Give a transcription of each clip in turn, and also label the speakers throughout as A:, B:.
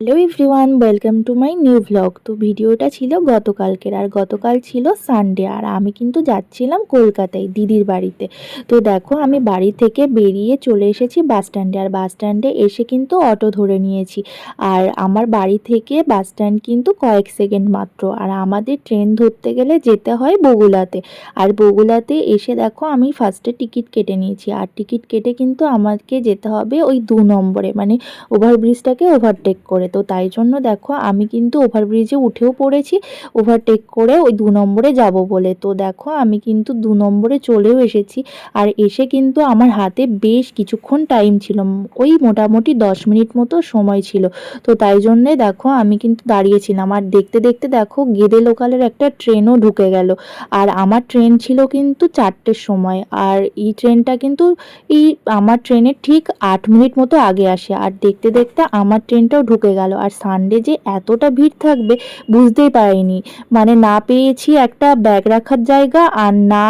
A: Hello everyone welcome to my new vlog তো ভিডিওটা ছিল গতকালকের আর গতকাল ছিল সানডে আর আমি কিন্তু যাচ্ছিলাম কলকাতায় দিদির বাড়িতে। তো দেখো, আমি বাড়ি থেকে বেরিয়ে চলে এসেছি বাস স্ট্যান্ডে আর বাস স্ট্যান্ডে এসে কিন্তু অটো ধরে নিয়েছি। আর আমার বাড়ি থেকে বাস স্ট্যান্ড কিন্তু কয়েক সেকেন্ড মাত্র। আর আমাদের ট্রেন ধরতে গেলে যেতে হয় বগুলাতে। আর বগুলাতে এসে দেখো, আমি ফার্স্টে টিকিট কেটে নিয়েছি। আর টিকিট কেটে কিন্তু আমাকে যেতে হবে ওই দু নম্বরে। মানে ওভারব্রিজটাকে ওভারটেক করে। তো তাই জন্য দেখো, আমি কিন্তু ওভারব্রিজে উঠেও পড়েছি ওভারটেক করে ওই দু নম্বরে যাব বলে। তো দেখো, আমি কিন্তু দু নম্বরে চলেও এসেছি আর এসে কিন্তু আমার হাতে বেশ কিছুক্ষণ টাইম ছিল, ওই মোটামুটি দশ মিনিট মতো সময় ছিল। তো তাই জন্যে দেখো, আমি কিন্তু দাঁড়িয়েছিলাম আর দেখতে দেখতে দেখো, গেদে লোকালের একটা ট্রেনও ঢুকে গেল। আর আমার ট্রেন ছিল কিন্তু চারটের সময় আর এই ট্রেনটা কিন্তু এই আমার ট্রেনের ঠিক আট মিনিট মতো আগে আসে। আর দেখতে দেখতে আমার ট্রেনটাও ঢুকে গেল। আর সানডে যে এতটা ভিড় থাকবে বুঝতেই পারিনি। মানে না পেয়েছি একটা ব্যাগ রাখার জায়গা আর না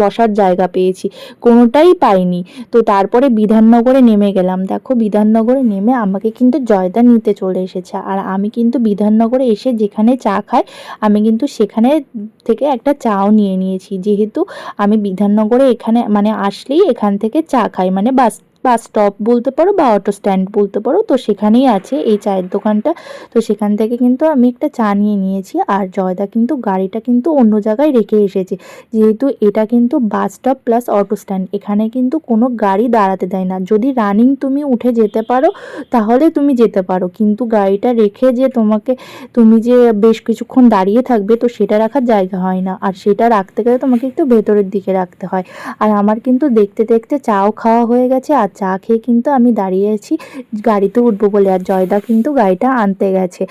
A: বসার জায়গা পেয়েছি। কোনোটাই পাইনি। তো তারপরে বিধাননগরে নেমে গেলাম। দেখো বিধাননগরে নেমে আমাকে কিন্তু জয়দা নিতে চলে এসেছে। আর আমি কিন্তু বিধাননগরে এসে যেখানে চা খাই, আমি কিন্তু সেখানে থেকে একটা চাও নিয়ে নিয়েছি। যেহেতু আমি বিধাননগরে এখানে মানে আসলেই এখান থেকে চা খাই। মানে বাস বাস স্টপ বলতে পারো বা অটো স্ট্যান্ড বলতে পারো, তো সেখানেই আছে এই চায়ের দোকানটা। তো সেখান থেকে কিন্তু আমি একটা চা নিয়ে নিয়েছি আর জয়দা কিন্তু গাড়িটা কিন্তু অন্য জায়গায় রেখে এসেছে। যেহেতু এটা কিন্তু bus stop plus auto stand এখানে কিন্তু কোনো গাড়ি দাঁড়াতে দেয় না। যদি রানিং তুমি উঠে যেতে পারো, তাহলে তুমি যেতে পারো। কিন্তু গাড়িটা রেখে যে তোমাকে, তুমি যে বেশ কিছুক্ষণ দাঁড়িয়ে থাকবে, তো সেটা রাখার জায়গা হয় না। আর সেটা রাখতে গেলে তোমাকে একটু ভেতরের দিকে রাখতে হয়। আর আমার কিন্তু দেখতে দেখতে চাও খাওয়া হয়ে গেছে, আর চা খেয়ে কিন্তু আমি দাঁড়িয়ে আছি। গাড়িতে উঠবো বলে আর জয়দা কিন্তু গাড়িটা আনতে গেছে।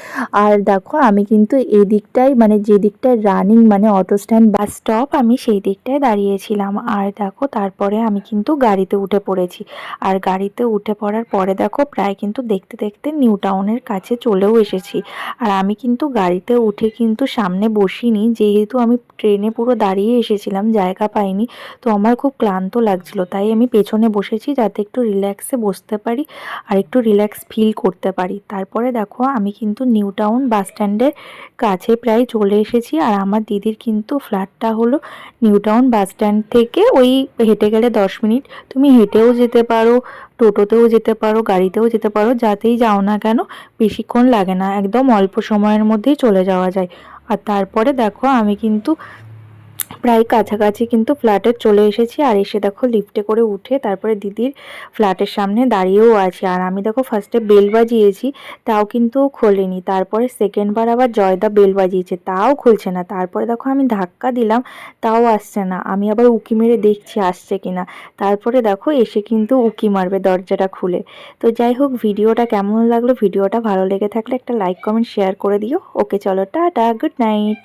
A: আর দেখো আমি কিন্তু এই দিকটাই মানে যে দিকটায় রানিং মানে অটো স্ট্যান্ড বাস স্টপ আমি সেই দিকটায় দাঁড়িয়েছিলাম। আর দেখো তারপরে আমি কিন্তু গাড়িতে উঠে পড়েছি। আর গাড়িতে উঠে পড়ার পরে দেখো প্রায় কিন্তু দেখতে দেখতে নিউ টাউনের কাছে চলেও এসেছি। আর আমি কিন্তু গাড়িতে উঠে কিন্তু সামনে বসিনি। যেহেতু আমি ট্রেনে পুরো দাঁড়িয়ে এসেছিলাম, জায়গা পাইনি। তো আমার খুব ক্লান্ত লাগছিল। তাই আমি পেছনে বসেছি যাতে একটু রিল্যাক্সে বসতে পারি আর একটু রিল্যাক্স ফিল করতে পারি। তারপরে দেখো, আমি কিন্তু নিউ টাউন বাস স্ট্যান্ডের কাছে প্রায় চলে এসেছি আর আমার দিদির কিন্তু ফ্ল্যাটটা হলো নিউ টাউন বাস স্ট্যান্ড থেকে ওই হেঁটে গেলে দশ মিনিট। তুমি হেঁটেও যেতে পারো, টোটোতেও যেতে পারো, গাড়িতেও যেতে পারো, যাতেই যাও না কেন বেশিক্ষণ লাগে না। একদম অল্প সময়ের মধ্যেই চলে যাওয়া যায়। আর তারপরে দেখো, আমি কিন্তু প্রায় কাছাকাছি কিন্তু ফ্ল্যাটে চলে এসেছি। আর এসে দেখো লিফটে করে উঠে তারপরে দিদির ফ্ল্যাটের সামনে দাঁড়িয়েও আছি। আর আমি দেখো ফার্স্টে বেল বাজিয়েছি, তাও কিন্তু খোলেনি। তারপরে সেকেন্ডবার আবার জয়দা বেল বাজিয়েছে, তাও খুলছে না। তারপরে দেখো আমি ধাক্কা দিলাম, তাও আসছে না। আমি আবার উকি মেরে দেখছি আসছে কিনা। তারপরে দেখো এসে কিন্তু উকি মারবে দরজাটা খুলে। তো যাই হোক, ভিডিওটা কেমন লাগল, ভিডিওটা ভালো লেগে থাকলে একটা লাইক কমেন্ট শেয়ার করে দিও। ওকে চলো, টাটা গুড নাইট